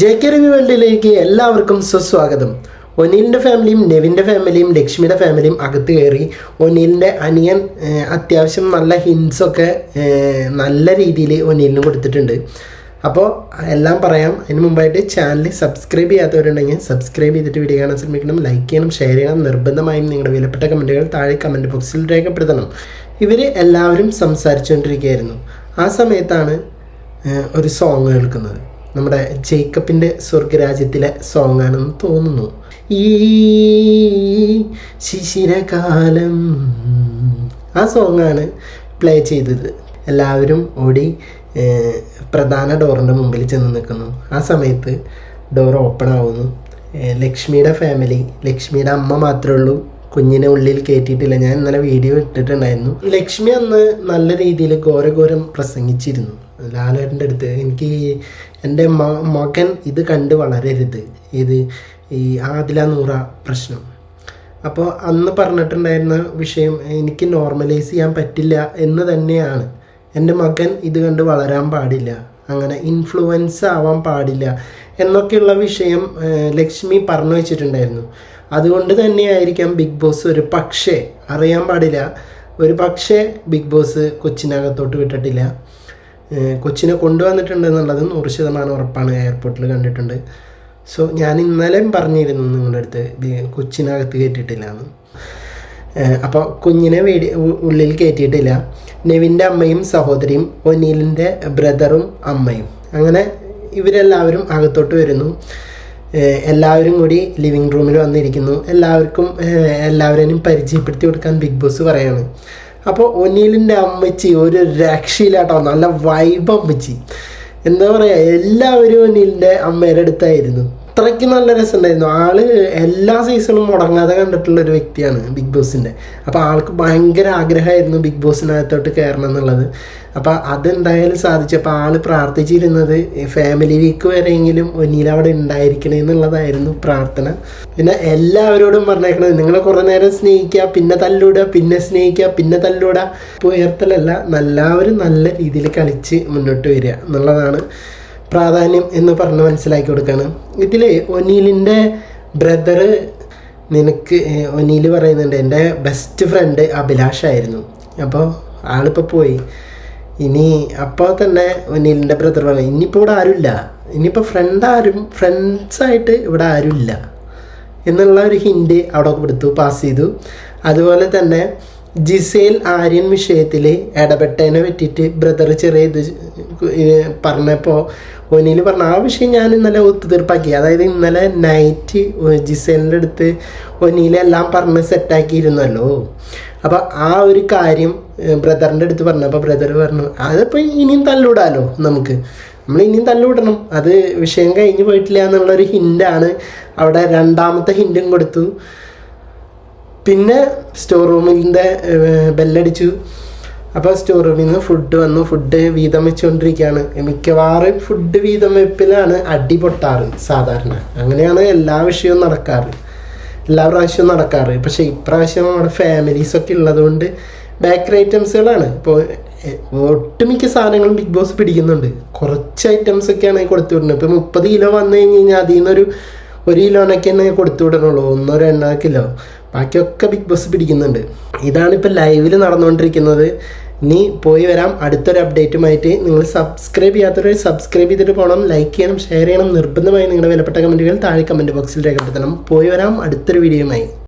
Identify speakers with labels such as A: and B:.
A: J K review വേൾഡിലേക്ക് എല്ലാവർക്കും സുസ്വാഗതം. ഒനീലിന്റെ ഫാമിലിയും നെവിന്റെ ഫാമിലിയും ലക്ഷ്മിയുടെ ഫാമിലിയും അകത്ത് കയറി ഒനീലിന്റെ അനിയൻ അത്യാവശ്യം നല്ല ഹിൻസൊക്കെ നല്ല രീതിയിൽ ഒനീലിന് കൊടുത്തിട്ടുണ്ട്. അപ്പോൾ എല്ലാം പറയാം. അതിന് മുമ്പായിട്ട് ചാനൽ സബ്സ്ക്രൈബ് ചെയ്യാത്തവരുണ്ടെങ്കിൽ സബ്സ്ക്രൈബ് ചെയ്തിട്ട് വീഡിയോ കാണാൻ ശ്രമിക്കണം. ലൈക്ക് ചെയ്യണം ഷെയർ ചെയ്യണം. നിർബന്ധമായും നിങ്ങളുടെ വിലപ്പെട്ട കമന്റുകൾ താഴെ കമന്റ് ബോക്സിൽ രേഖപ്പെടുത്തണം. ഇവർ എല്ലാവരും സംസാരിച്ചുകൊണ്ടിരിക്കുകയായിരുന്നു. ആ സമയത്താണ് ഒരു സോങ് കേൾക്കുന്നത്. നമ്മുടെ ജേക്കബിന്റെ സ്വർഗരാജ്യത്തിലെ സോങ് ആണെന്ന് തോന്നുന്നു. ഈ ശിശിരകാലം. ആ സോങ്ങാണ് പ്ലേ ചെയ്തത്. എല്ലാവരും ഓടി പ്രധാന ഡോറിന്റെ മുമ്പിൽ ചെന്ന് നിൽക്കുന്നു. ആ സമയത്ത് ഡോർ ഓപ്പൺ ആവുന്നു. ലക്ഷ്മിയുടെ ഫാമിലി ലക്ഷ്മിയുടെ അമ്മ മാത്രമേ ഉള്ളൂ. കുഞ്ഞിനെ ഉള്ളിൽ കയറ്റിയിട്ടില്ല ഞാൻ ഇന്നലെ വീഡിയോ ഇട്ടിട്ടുണ്ടായിരുന്നു. ലക്ഷ്മി അന്ന് നല്ല രീതിയിൽ ഘോരഘോരം പ്രസംഗിച്ചിരുന്നു. ലാലേട്ടന്റെ അടുത്ത്. എനിക്ക് എന്റെ മകൻ ഇത് കണ്ട് വളരരുത്. ഇത് ഈ ആദില നൂറ പ്രശ്നം. അപ്പോൾ അന്ന് പറഞ്ഞിട്ടുണ്ടായിരുന്ന വിഷയം എനിക്ക് നോർമലൈസ് ചെയ്യാൻ പറ്റില്ല എന്ന് തന്നെയാണ്. എന്റെ മകൻ ഇത് കണ്ട് വളരാൻ പാടില്ല. അങ്ങനെ ഇൻഫ്ലുവൻസ് ആവാൻ പാടില്ല എന്നൊക്കെയുള്ള വിഷയം ലക്ഷ്മി പറഞ്ഞു വെച്ചിട്ടുണ്ടായിരുന്നു. അതുകൊണ്ട് തന്നെയായിരിക്കാം ബിഗ് ബോസ് ഒരു പക്ഷേ അറിയാൻ പാടില്ല ഒരു പക്ഷേ ബിഗ് ബോസ് കൊച്ചിനകത്തോട്ട് വിട്ടിട്ടില്ല. കൊച്ചിനെ കൊണ്ടുവന്നിട്ടുണ്ട് എന്നുള്ളത് നൂറ് ശതമാനം ഉറപ്പാണ് എയർപോർട്ടിൽ കണ്ടിട്ടുണ്ട്. സോ ഞാൻ ഇന്നലെയും പറഞ്ഞിരുന്നു നിങ്ങളുടെ അടുത്ത് കൊച്ചിനകത്ത് കയറ്റിയിട്ടില്ല എന്ന് അപ്പോൾ കുഞ്ഞിനെ വേടി ഉള്ളിൽ കയറ്റിയിട്ടില്ല നെവിന്റെ അമ്മയും സഹോദരിയും ഒനീലിന്റെ ബ്രദറും അമ്മയും. അങ്ങനെ ഇവരെല്ലാവരും അകത്തോട്ട് വരുന്നു. എല്ലാവരും കൂടി ലിവിങ് റൂമിൽ വന്നിരിക്കുന്നു. എല്ലാവർക്കും എല്ലാവരെയും പരിചയപ്പെടുത്തി കൊടുക്കാൻ ബിഗ് ബോസ് പറയാണ്. അപ്പോൾ ഒനീലിന്റെ അമ്മച്ചി ഒരു രക്ഷയിലാട്ടോ നല്ല വൈബ് അമ്മച്ചി. എന്താ പറയുക എല്ലാവരും ഒനീലിന്റെ അമ്മയുടെ അടുത്തായിരുന്നു. അത്രയ്ക്ക് നല്ല രസമുണ്ടായിരുന്നു. ആൾ എല്ലാ സീസണും മുടങ്ങാതെ കണ്ടിട്ടുള്ള ഒരു വ്യക്തിയാണ് ബിഗ് ബോസിന്റെ. അപ്പോൾ ആൾക്ക് ഭയങ്കര ആഗ്രഹമായിരുന്നു ബിഗ് ബോസിനകത്തോട്ട് കയറണം എന്നുള്ളത്. അപ്പോൾ അതെന്തായാലും സാധിച്ചു. അപ്പോൾ ആൾ പ്രാർത്ഥിച്ചിരുന്നത് ഫാമിലി വീക്ക് വരെയെങ്കിലും ഒന്നിയിൽ അവിടെ ഉണ്ടായിരിക്കണേ എന്നുള്ളതായിരുന്നു പ്രാർത്ഥന. പിന്നെ എല്ലാവരോടും പറഞ്ഞേക്കണത് നിങ്ങളെ കുറേ നേരം സ്നേഹിക്കുക പിന്നെ തല്ലൂടുക പിന്നെ സ്നേഹിക്കുക പിന്നെ തല്ലൂടുക. ഇപ്പോൾ ഉയർത്തലല്ല എല്ലാവരും നല്ല രീതിയിൽ കളിച്ച് മുന്നോട്ട് വരിക എന്നുള്ളതാണ്. പ്രാധാന്യം എന്ന് പറഞ്ഞ് മനസ്സിലാക്കി കൊടുക്കുകയാണ് ഇതിൽ ഒനീലിന്റെ ബ്രദർ നിനക്ക് ഒനീൽ പറയുന്നുണ്ട് എന്റെ ബെസ്റ്റ് ഫ്രണ്ട് അഭിലാഷായിരുന്നു അപ്പോൾ ആളിപ്പോൾ പോയി. ഇനി അപ്പോൾ തന്നെ ഒനീലിന്റെ ബ്രദർ പറഞ്ഞു ഇനിയിപ്പോൾ ഇവിടെ ആരുമില്ല. ഇനിയിപ്പോൾ ഫ്രണ്ട് ആരും ഫ്രണ്ട്സായിട്ട് ഇവിടെ ആരുമില്ല. എന്നുള്ള ഒരു ഹിൻഡ് അവിടെ കൊടുത്തു പാസ് ചെയ്തു. അതുപോലെ തന്നെ ജിസേൽ ആര്യൻ വിഷയത്തിൽ ഇടപെട്ടതിനെ പറ്റിയിട്ട് ബ്രദർ ചെറിയ പറഞ്ഞപ്പോൾ ഒനിയിൽ പറഞ്ഞ ആ വിഷയം ഞാൻ ഇന്നലെ ഒത്തുതീർപ്പാക്കി. അതായത് ഇന്നലെ നൈറ്റ് ജിസേലിന്റെ അടുത്ത് ഒനിയിലെല്ലാം പറഞ്ഞ് സെറ്റാക്കിയിരുന്നല്ലോ അപ്പോൾ ആ ഒരു കാര്യം ബ്രദറിന്റെ അടുത്ത് പറഞ്ഞു. അപ്പോൾ ബ്രദർ പറഞ്ഞു അതിപ്പോൾ ഇനിയും തല്ലൂടാലോ നമുക്ക്? നമ്മൾ ഇനിയും തല്ലുവിടണം. അത് വിഷയം കഴിഞ്ഞ് പോയിട്ടില്ല എന്നുള്ളൊരു ഹിന്റാണ് അവിടെ രണ്ടാമത്തെ ഹിന്റും കൊടുത്തു. പിന്നെ സ്റ്റോർ റൂമിന്റെ ബെല്ലടിച്ചു അപ്പോൾ സ്റ്റോർ റൂമിൽ നിന്ന് ഫുഡ് വന്നു. ഫുഡ് വീതം വെച്ചുകൊണ്ടിരിക്കുകയാണ് മിക്കവാറും ഫുഡ് വീതം വെപ്പിലാണ് അടി പൊട്ടാറ് സാധാരണ. അങ്ങനെയാണ് എല്ലാ വിഷയവും നടക്കാറ്. എല്ലാ പ്രാവശ്യവും നടക്കാറ്. പക്ഷേ ഇപ്രാവശ്യം നമ്മുടെ ഫാമിലീസൊക്കെ ഉള്ളതുകൊണ്ട് ബേക്കറി ഐറ്റംസുകളാണ് ഇപ്പോൾ ഒട്ടുമിക്ക സാധനങ്ങളും ബിഗ് ബോസ് പിടിക്കുന്നുണ്ട്. കുറച്ച് ഐറ്റംസ് ഒക്കെയാണ് കൊടുത്തു വിടുന്നത് ഇപ്പോൾ മുപ്പത് കിലോ വന്നു കഴിഞ്ഞ് കഴിഞ്ഞാൽ അതിൽ നിന്നൊരു ഒരു കിലോനൊക്കെ തന്നെ കൊടുത്തു വിടണുള്ളൂ ഒന്നോ രണ്ടോ കിലോ. ബാക്കിയൊക്കെ ബിഗ് ബോസ് പിടിക്കുന്നുണ്ട്. ഇതാണ് ഇപ്പോൾ ലൈവിൽ നടന്നുകൊണ്ടിരിക്കുന്നത്. ഇനി പോയി വരാം. അടുത്തൊരു അപ്ഡേറ്റുമായിട്ട് നിങ്ങൾ സബ്സ്ക്രൈബ് ചെയ്യാത്തവർ സബ്സ്ക്രൈബ് ചെയ്തിട്ട് പോകണം ലൈക്ക് ചെയ്യണം ഷെയർ ചെയ്യണം. നിർബന്ധമായി നിങ്ങളുടെ വിലപ്പെട്ട കമന്റുകൾ താഴെ കമന്റ് ബോക്സിൽ രേഖപ്പെടുത്തണം. പോയി വരാം. അടുത്തൊരു വീഡിയോയുമായി